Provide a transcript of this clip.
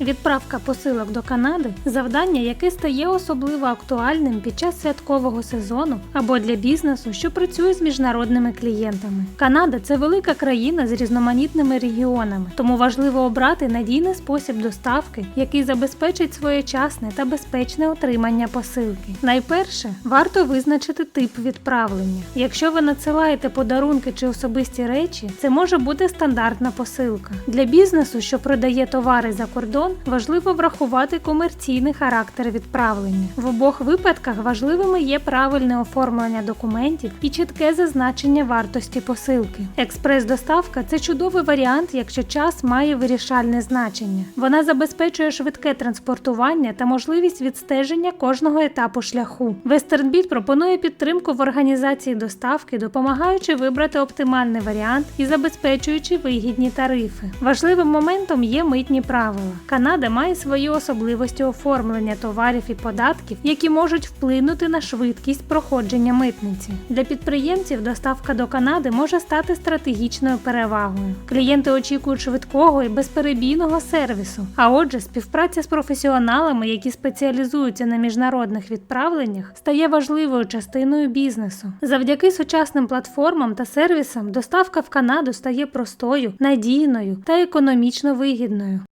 Відправка посилок до Канади завдання, яке стає особливо актуальним під час святкового сезону або для бізнесу, що працює з міжнародними клієнтами. Канада це велика країна з різноманітними регіонами, тому важливо обрати надійний спосіб доставки, який забезпечить своєчасне та безпечне отримання посилки. Найперше варто визначити тип відправлення. Якщо ви надсилаєте подарунки чи особисті речі, це може бути стандартна посилка. Для бізнесу, що продає товари за кордон, важливо врахувати комерційний характер відправлення. В обох випадках важливими є правильне оформлення документів і чітке зазначення вартості посилки. Експрес-доставка це чудовий варіант, якщо час має вирішальне значення. Вона забезпечує швидке транспортування та можливість відстеження кожного етапу шляху. WesternBit пропонує підтримку в організації доставки, допомагаючи вибрати оптимальний варіант і забезпечуючи вигідні тарифи. Важливим моментом є митні правила. Канада має свої особливості оформлення товарів і податків, які можуть вплинути на швидкість проходження митниці. Для підприємців доставка до Канади може стати стратегічною перевагою. Клієнти очікують швидкого і безперебійного сервісу. А отже, співпраця з професіоналами, які спеціалізуються на міжнародних відправленнях, стає важливою частиною бізнесу. Завдяки сучасним платформам та сервісам доставка в Канаду стає простою, надійною та економічно вигідною.